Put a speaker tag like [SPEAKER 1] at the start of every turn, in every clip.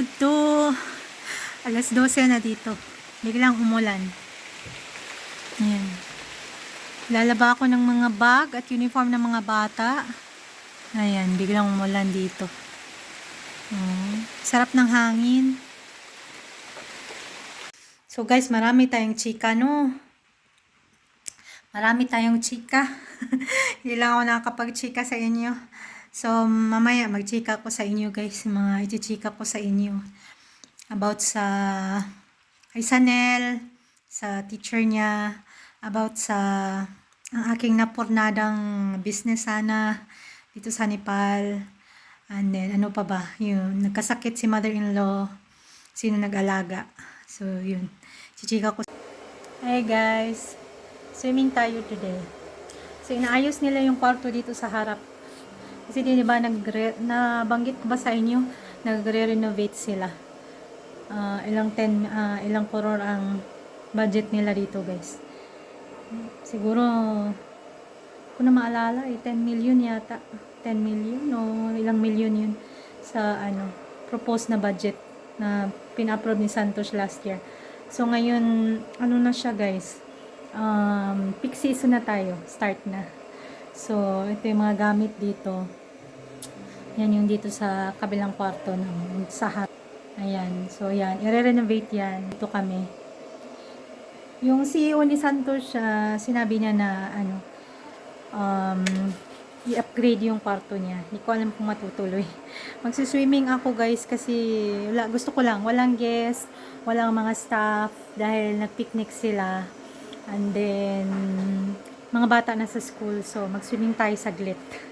[SPEAKER 1] Udto. Alas 12 na dito. Biglang umulan. Ayan. Lalaba ako ng mga bag at uniform ng mga bata. Ayan, biglang umulan dito. Oh, sarap ng hangin. So guys, marami tayong chika, no? Marami tayong chika. Hindi lang ako nakakapag-chika sa inyo. So, mamaya mag-chika ko sa inyo guys. Mga i-chika ko sa inyo. About sa kay Sanel, sa teacher niya, about sa ang aking napurnadang business sana dito sa Nepal. And then, ano pa ba? Yun, nagkasakit si mother-in-law. Sino nag-alaga? So, yun. Chichika ko. Hey guys! Swimming tayo today. So, inaayos nila yung kwarto dito sa harap. Kasi di ba, nagre, nabanggit ko ba sa inyo, nagre-renovate sila. Ah, ilang 10, ah, ilang crore ang budget nila dito guys. Siguro, kung na maalala, eh, 10 million yata. 10 million o ilang million yun sa ano, proposed na budget na pina-approve ni Santos last year. So ngayon, ano na siya guys, um, peak season na tayo, start na. So, ito yung mga gamit dito. Yan yung dito sa kabilang kwarto ng sa hat. Ayan. So, yan. I-renovate yan. Ito kami. Yung CEO ni Santos, siya, sinabi niya na, ano, um, i-upgrade yung kwarto niya. Hindi ko alam kung matutuloy. Magsiswimming ako guys kasi wala, gusto ko lang. Walang guest, walang mga staff dahil nag-picnic sila. And then, mga bata na sa school. So, mag-swimming tayo saglit.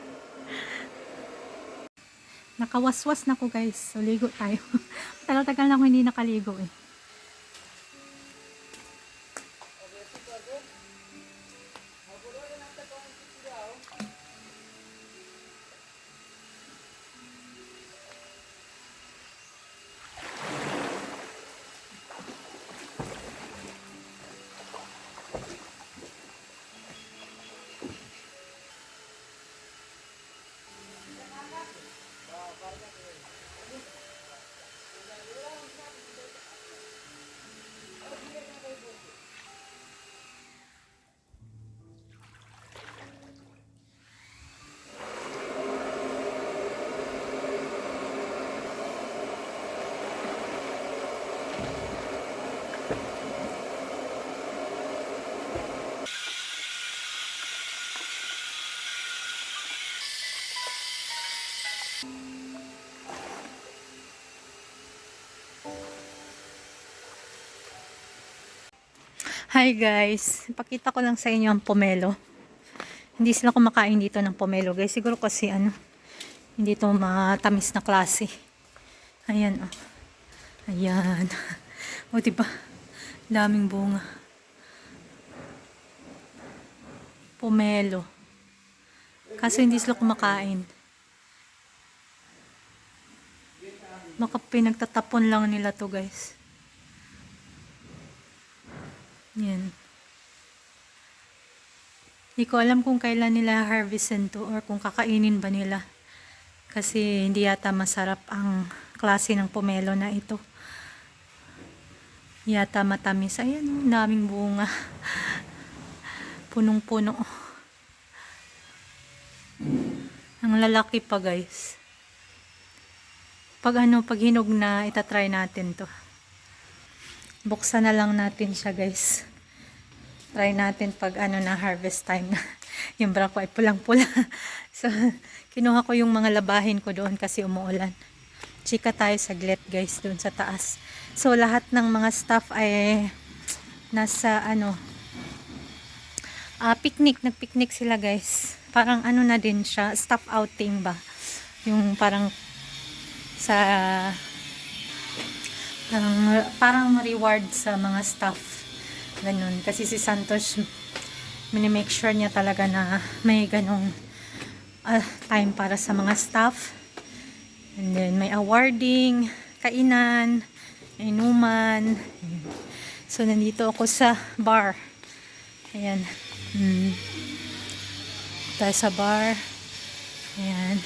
[SPEAKER 1] Nakawaswas na ko guys. So, ligo tayo. Tagal-tagal na ako hindi nakaligo eh. Hi guys, pakita ko lang sa inyo ang pomelo. Hindi sila kumakain dito ng pomelo guys. Siguro kasi ano, hindi to matamis na klase. Ayan oh. Ayan. O diba? Daming bunga. Pomelo. Kaso hindi sila kumakain. Baka pinagtatapon lang nila to guys. Yan. Hindi ko alam kung kailan nila harvestin to or kung kakainin ba nila. Kasi hindi yata masarap ang klase ng pomelo na ito. Yata matamis. Ayan, oh, daming bunga. Punong-puno. Ang lalaki pa guys. Pag ano, pag hinog na, itatry natin to. Buksan na lang natin siya guys. Try natin pag ano na harvest time na. yung bra ko ay pulang-pula. so, kinuha ko yung mga labahin ko doon kasi umuulan. Chika tayo saglit guys doon sa taas. So, lahat ng mga staff ay nasa ano ah picnic. Nag-picnic sila guys. Parang ano na din siya. Staff outing ba? Yung parang sa parang, parang reward sa mga staff. Ganun. Kasi si Santos, minimake sure niya talaga na may ganong ah, time para sa mga staff. And then, may awarding, kainan, inuman. So, nandito ako sa bar. Ayan. Hmm. Tayo sa bar. Ayan.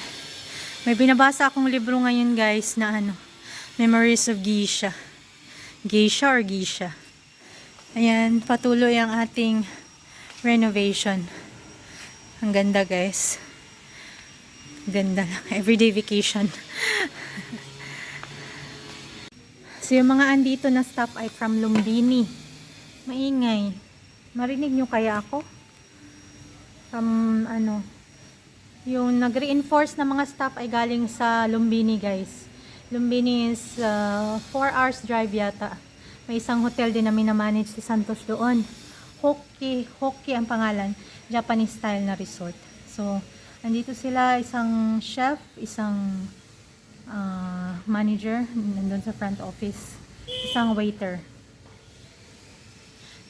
[SPEAKER 1] May binabasa akong libro ngayon guys na ano, Memories of Geisha. Geisha or Geisha. Ayan, patuloy ang ating renovation. Ang ganda guys. Ganda lang. Everyday vacation. so yung mga andito na staff ay from Lumbini. Maingay. Marinig nyo kaya ako? From ano, yung nag-reinforce na mga staff ay galing sa Lumbini, guys. Lumbini is 4 hours drive yata. May isang hotel din na minamanage si Santos doon. Hoki, Hoki ang pangalan. Japanese style na resort. So, andito sila, isang chef, isang ah, manager, nandun sa front office, isang waiter.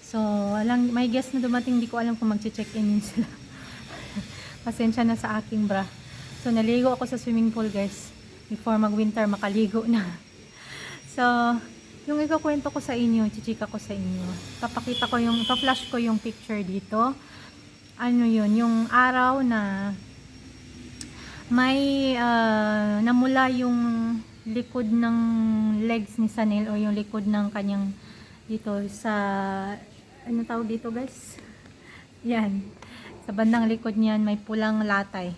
[SPEAKER 1] So, walang, may guest na dumating, di ko alam kung mag-check-in sila. Pasensya na sa aking bra. So, naligo ako sa swimming pool, guys. Before mag-winter, makaligo na. So, yung ikakwento ko sa inyo, chichika ko sa inyo. Papakita ko yung, pa-flash ko yung picture dito. Ano yun, yung araw na may ah, namula yung likod ng legs ni Sanel o yung likod ng kanyang dito sa ano tawag dito guys yan sa bandang likod niyan may pulang latay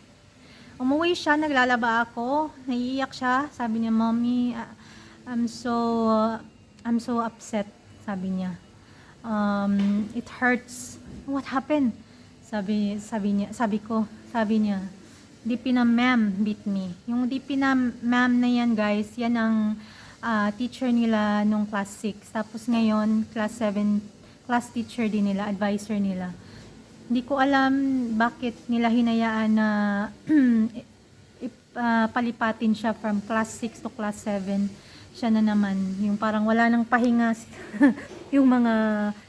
[SPEAKER 1] umuwi siya naglalaba ako naiiyak siya sabi niya mommy ah, I'm so I'm so upset sabi niya um, it hurts what happened sabi sabi niya sabi ko sabi niya DP na ma'am beat me. Yung DP na ma'am na yan guys, yan ang ah, teacher nila nung class 6. Tapos ngayon, class 7, class teacher din nila, advisor nila. Hindi ko alam bakit nila hinayaan na ah, palipatin siya from class 6 to class 7. Siya na naman, yung parang wala nang pahinga yung mga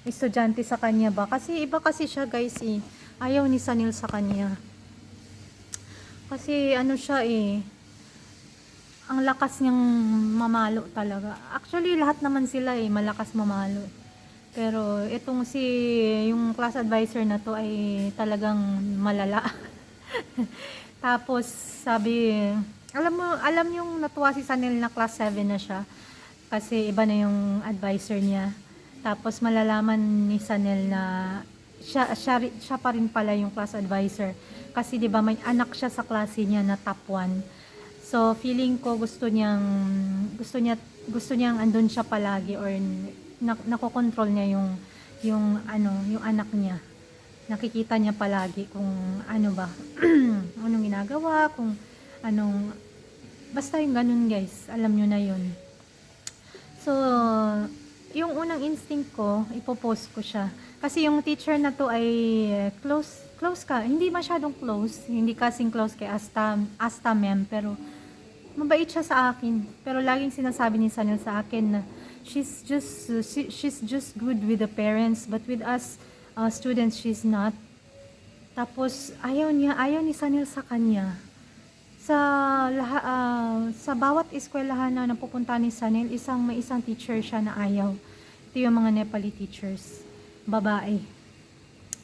[SPEAKER 1] estudyante sa kanya ba. Kasi iba kasi siya guys eh. Ayaw ni Sanil sa kanya. Kasi ano siya eh, ang lakas niyang mamalo talaga. Actually, lahat naman sila eh, malakas mamalo. Pero itong si, yung class advisor na to ay talagang malala. Tapos, sabi, alam mo, alam yung natuwa si Sanil na class 7 na siya. Kasi iba na yung advisor niya. Tapos malalaman ni Sanel na siya, siya, siya pa rin pala yung class advisor. Kasi 'di ba may anak siya sa klase niya na top 1. So feeling ko gusto niyang gusto niya gusto niyang andun siya palagi or na, nakokontrol niya yung yung ano, yung anak niya. Nakikita niya palagi kung ano ba, anong ginagawa, kung anong basta yung ganun guys, alam niyo na yun. So, yung unang instinct ko, ipopost ko siya. Kasi yung teacher na to ay eh, close, close ka. Hindi masyadong close. Hindi kasing close kay Asta, Asta ma'am. Pero, mabait siya sa akin. Pero laging sinasabi ni Sanil sa akin na she's just, uh, she- she's just good with the parents. But with us, uh, students, she's not. Tapos, ayaw niya, ayaw ni Sanil sa kanya sa ah, sa bawat eskwelahan na napupunta ni Sanil, isang may isang teacher siya na ayaw. Ito yung mga Nepali teachers, babae.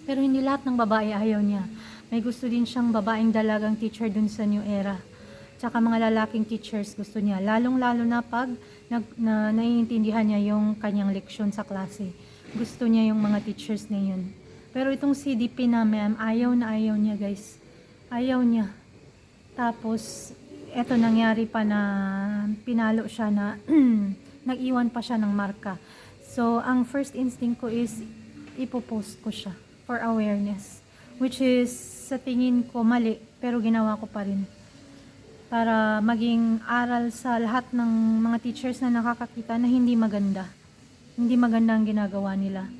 [SPEAKER 1] Pero hindi lahat ng babae ayaw niya. May gusto din siyang babaeng dalagang teacher dun sa New Era. Tsaka mga lalaking teachers gusto niya. Lalong-lalo na pag nag, na, naiintindihan niya yung kanyang leksyon sa klase. Gusto niya yung mga teachers na yun. Pero itong CDP na ma'am, ayaw na ayaw niya guys. Ayaw niya. Tapos, eto nangyari pa na pinalo siya na nag-iwan pa siya ng marka. So, ang first instinct ko is ipopost ko siya for awareness. Which is, sa tingin ko mali, pero ginawa ko pa rin. Para maging aral sa lahat ng mga teachers na nakakakita na hindi maganda. Hindi maganda ang ginagawa nila.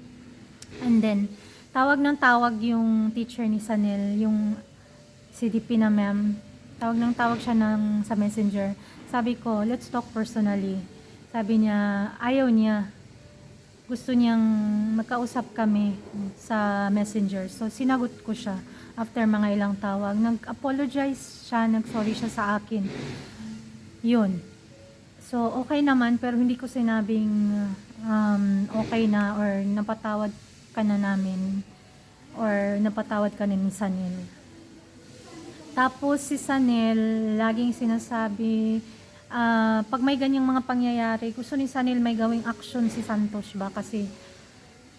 [SPEAKER 1] And then, tawag ng tawag yung teacher ni Sanel, yung CDP na ma'am. Tawag ng tawag siya ng, sa messenger. Sabi ko, let's talk personally. Sabi niya, ayaw niya. Gusto niyang magkausap kami sa messenger. So, sinagot ko siya after mga ilang tawag. Nag-apologize siya, nag-sorry siya sa akin. Yun. So, okay naman, pero hindi ko sinabing um, okay na or napatawad ka na namin or napatawad ka na ni Sanil. Tapos si Sanel, laging sinasabi, ah, pag may ganyang mga pangyayari, gusto ni Sanel may gawing action si Santos ba? Kasi,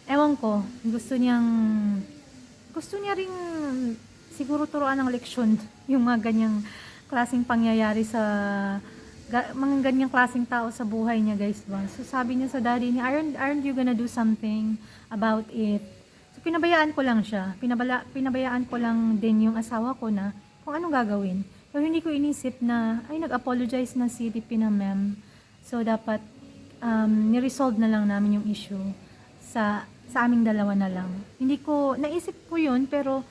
[SPEAKER 1] ewan ko, gusto niyang, gusto niya ring siguro turuan ng leksyon yung mga ganyang klaseng pangyayari sa ga, mga ganyang klaseng tao sa buhay niya guys ba. So sabi niya sa daddy niya, aren't, aren't you gonna do something about it? So pinabayaan ko lang siya. Pinabala, pinabayaan ko lang din yung asawa ko na kung anong gagawin. Pero hindi ko inisip na, ay nag-apologize na si DP na ma'am. So dapat um, niresolve na lang namin yung issue sa sa aming dalawa na lang. Hindi ko, naisip ko yun, pero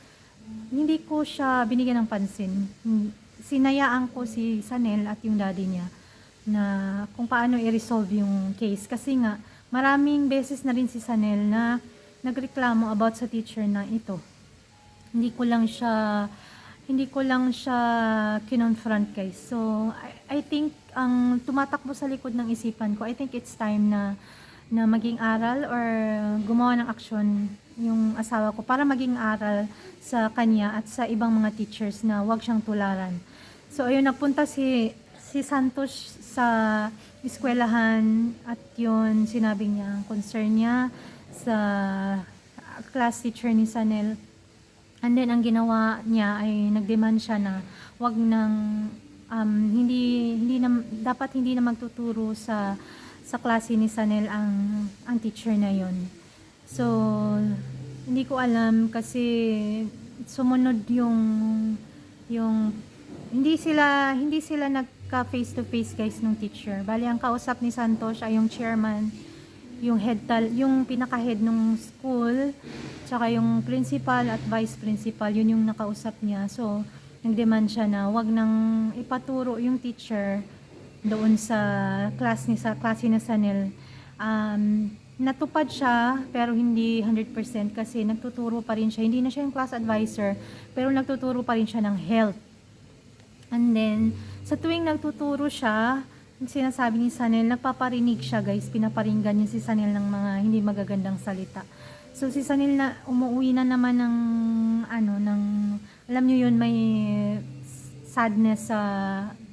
[SPEAKER 1] hindi ko siya binigyan ng pansin. Hmm, Sinayaan ko si Sanel at yung daddy niya na kung paano i-resolve yung case. Kasi nga, maraming beses na rin si Sanel na nagreklamo about sa teacher na ito. Hindi ko lang siya hindi ko lang siya kinonfront guys. So, I, I think ang tumatakbo sa likod ng isipan ko, I think it's time na na maging aral or gumawa ng aksyon yung asawa ko para maging aral sa kanya at sa ibang mga teachers na wag siyang tularan. So ayun nagpunta si si Santos sa eskwelahan at yun sinabi niya ang concern niya sa class teacher ni Sanel. And then ang ginawa niya ay nagdemand siya na wag nang um, hindi hindi na dapat hindi na magtuturo sa sa klase ni Sanel ang ang teacher na yon. So hindi ko alam kasi sumunod yung yung hindi sila hindi sila nagka face to face guys ng teacher. Bali ang kausap ni Santos ay yung chairman, yung head tal, yung pinaka-head ng school, tsaka yung principal at vice principal, yun yung nakausap niya. So, nagdemand siya na wag nang ipaturo yung teacher doon sa class ni sa klase ni Sanel. Um, natupad siya pero hindi 100% kasi nagtuturo pa rin siya. Hindi na siya yung class advisor pero nagtuturo pa rin siya ng health. And then, sa tuwing nagtuturo siya, sinasabi ni Sanel, nagpaparinig siya guys, pinaparinggan niya si Sanel ng mga hindi magagandang salita. So si Sanel na umuwi na naman ng ano ng alam niyo yun may sadness sa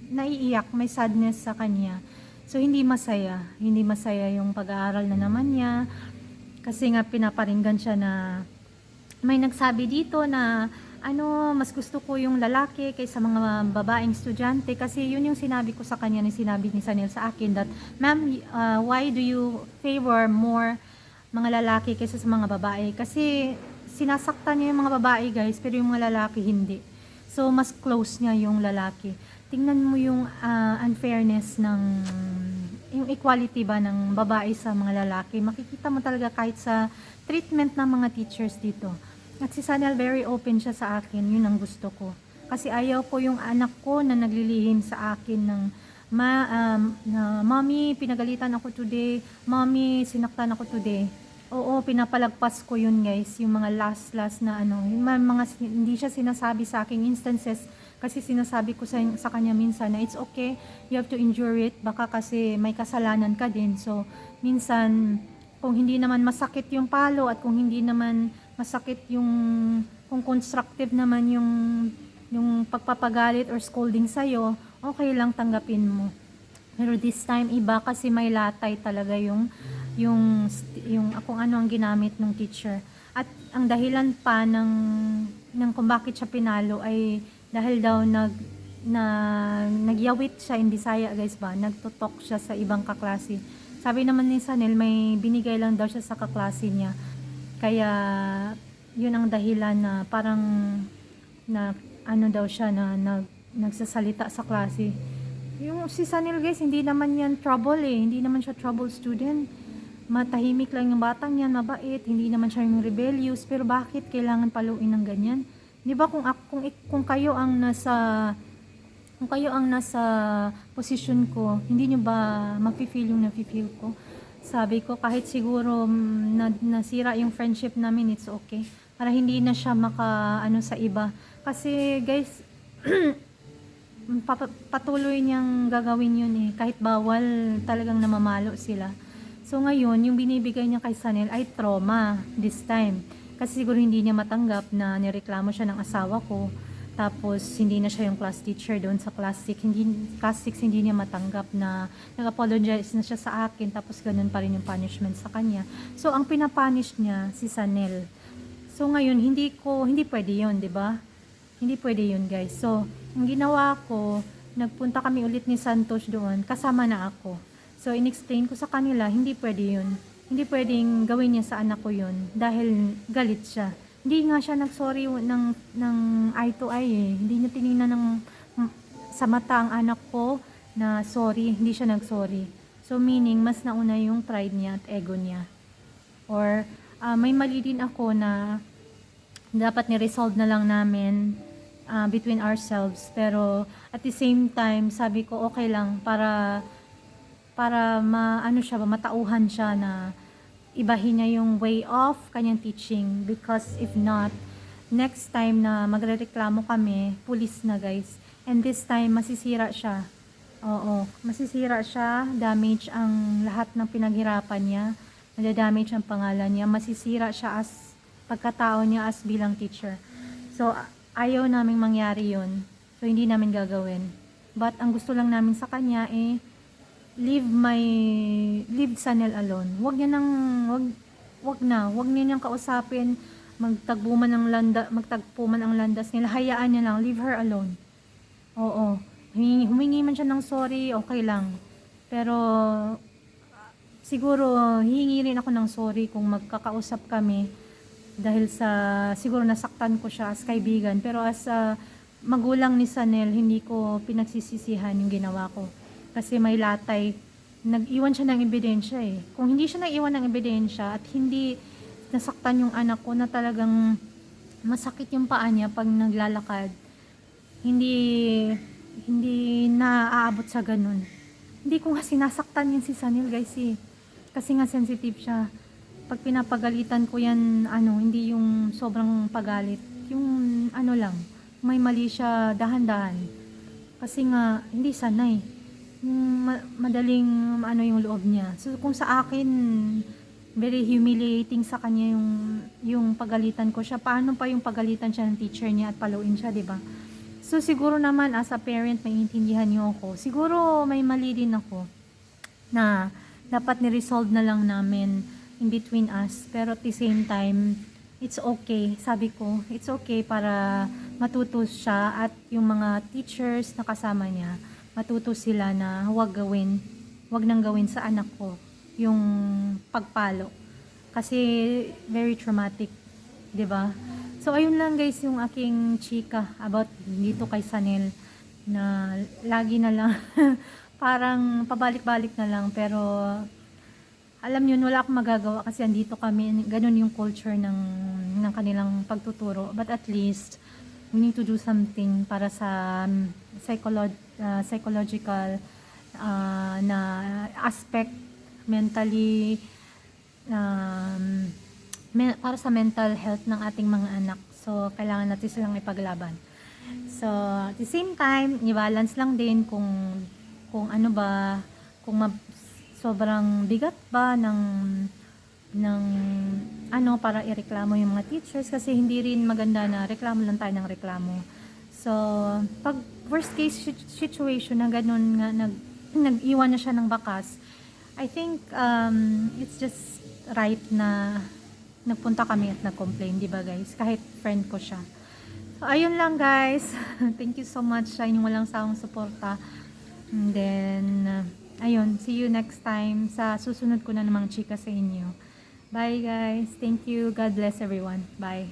[SPEAKER 1] naiiyak, may sadness sa kanya. So hindi masaya, hindi masaya yung pag-aaral na naman niya. Kasi nga pinaparinggan siya na may nagsabi dito na ano, mas gusto ko yung lalaki kaysa mga babaeng estudyante. Kasi yun yung sinabi ko sa kanya ni sinabi ni Sanel sa akin that ma'am uh, why do you favor more mga lalaki kaysa sa mga babae? Kasi sinasaktan niya yung mga babae guys pero yung mga lalaki hindi. So mas close niya yung lalaki tingnan mo yung uh, unfairness ng yung equality ba ng babae sa mga lalaki makikita mo talaga kahit sa treatment ng mga teachers dito at si Sanel, very open siya sa akin. Yun ang gusto ko. Kasi ayaw ko yung anak ko na naglilihim sa akin ng ma, um, na, Mommy, pinagalitan ako today. Mommy, sinaktan ako today. Oo, pinapalagpas ko yun guys. Yung mga last, last na ano. Yung mga, mga hindi siya sinasabi sa aking instances. Kasi sinasabi ko sa, sa kanya minsan na it's okay, you have to endure it. Baka kasi may kasalanan ka din. So, minsan, kung hindi naman masakit yung palo at kung hindi naman masakit yung kung constructive naman yung yung pagpapagalit or scolding sa'yo, okay lang tanggapin mo. Pero this time iba kasi may latay talaga yung yung yung kung ano ang ginamit ng teacher. At ang dahilan pa ng ng kung bakit siya pinalo ay dahil daw nag na nagyawit siya in Bisaya guys ba, nagtutok siya sa ibang kaklase. Sabi naman ni Sanel may binigay lang daw siya sa kaklase niya kaya, yun ang dahilan na parang na ano daw siya na nag, nagsasalita sa klase. Yung si Sanil guys, hindi naman yan trouble eh. Hindi naman siya trouble student. Matahimik lang yung batang yan, mabait. Hindi naman siya yung rebellious. Pero bakit kailangan paluin ng ganyan? Di ba kung, kung, kung kayo ang nasa kung kayo ang nasa posisyon ko, hindi nyo ba mafe-feel yung nafe-feel ko? sabi ko kahit siguro mm, na, nasira yung friendship namin, it's okay. Para hindi na siya maka ano sa iba. Kasi guys, patuloy niyang gagawin yun eh. Kahit bawal, talagang namamalo sila. So ngayon, yung binibigay niya kay Sanel ay trauma this time. Kasi siguro hindi niya matanggap na nireklamo siya ng asawa ko. Tapos, hindi na siya yung class teacher doon sa classic. Hindi, class 6, hindi niya matanggap na nag-apologize na siya sa akin. Tapos, ganun pa rin yung punishment sa kanya. So, ang pinapunish niya, si Sanel. So, ngayon, hindi ko, hindi pwede yun, di ba? Hindi pwede yun, guys. So, ang ginawa ko, nagpunta kami ulit ni Santos doon. Kasama na ako. So, in-explain ko sa kanila, hindi pwede yun. Hindi pwedeng gawin niya sa anak ko yun. Dahil galit siya hindi nga siya nagsorry ng ng eye to eye eh. Hindi niya tiningnan ng sa mata ang anak ko na sorry, hindi siya nagsorry. So meaning mas nauna yung pride niya at ego niya. Or ah, may mali din ako na dapat ni-resolve na lang namin ah, between ourselves. Pero at the same time, sabi ko okay lang para para ma ano siya ba matauhan siya na ibahin niya yung way of kanyang teaching because if not next time na magrereklamo kami pulis na guys. And this time masisira siya. Oo masisira siya. Damage ang lahat ng pinaghirapan niya. Madadamage ang pangalan niya. Masisira siya as pagkatao niya as bilang teacher. So ayaw naming mangyari yun. So hindi namin gagawin. But ang gusto lang namin sa kanya eh leave my leave Sanel alone. Wag niya nang wag wag na, wag niya niyang kausapin, magtagpo man ng landa, magtagpo man ang landas nila. Hayaan niya lang, leave her alone. Oo. Humingi, humingi man siya ng sorry, okay lang. Pero siguro hihingi rin ako ng sorry kung magkakausap kami dahil sa siguro nasaktan ko siya as kaibigan pero as a magulang ni Sanel hindi ko pinagsisisihan yung ginawa ko kasi may latay nag-iwan siya ng ebidensya eh. Kung hindi siya nag-iwan ng ebidensya at hindi nasaktan yung anak ko na talagang masakit yung paa niya pag naglalakad hindi hindi naaabot sa ganun. Hindi ko nga sinasaktan yun si Sanil guys eh. Kasi nga sensitive siya. Pag pinapagalitan ko yan ano hindi yung sobrang pagalit. Yung ano lang may mali siya dahan-dahan. Kasi nga hindi sanay madaling ano yung loob niya so kung sa akin very humiliating sa kanya yung yung pagalitan ko siya paano pa yung pagalitan siya ng teacher niya at paluin siya di ba so siguro naman as a parent maiintindihan niyo ako siguro may mali din ako na dapat ni-resolve na lang namin in between us. Pero at the same time, it's okay. Sabi ko, it's okay para matuto siya at yung mga teachers na kasama niya, matuto sila na huwag gawin, huwag nang gawin sa anak ko yung pagpalo. Kasi very traumatic, 'di ba? So ayun lang guys yung aking chika about dito kay Sanel na lagi na lang parang pabalik-balik na lang pero alam niyo wala akong magagawa kasi andito kami ganun yung culture ng ng kanilang pagtuturo but at least we need to do something para sa um, psycholo- uh, psychological uh, na aspect mentally um, me- para sa mental health ng ating mga anak. So kailangan natin silang ipaglaban. So at the same time i-balance lang din kung kung ano ba, kung sobrang bigat ba ng ng ano para ireklamo yung mga teachers kasi hindi rin maganda na reklamo lang tayo ng reklamo. So, pag worst case sit- situation na ganun nga nag nag-iwan na siya ng bakas, I think um, it's just right na nagpunta kami at nag-complain, di ba guys? Kahit friend ko siya. So, ayun lang guys. Thank you so much sa inyong walang sawang suporta. And then, uh, ayun, see you next time sa susunod ko na namang chika sa inyo. Bye guys. Thank you. God bless everyone. Bye.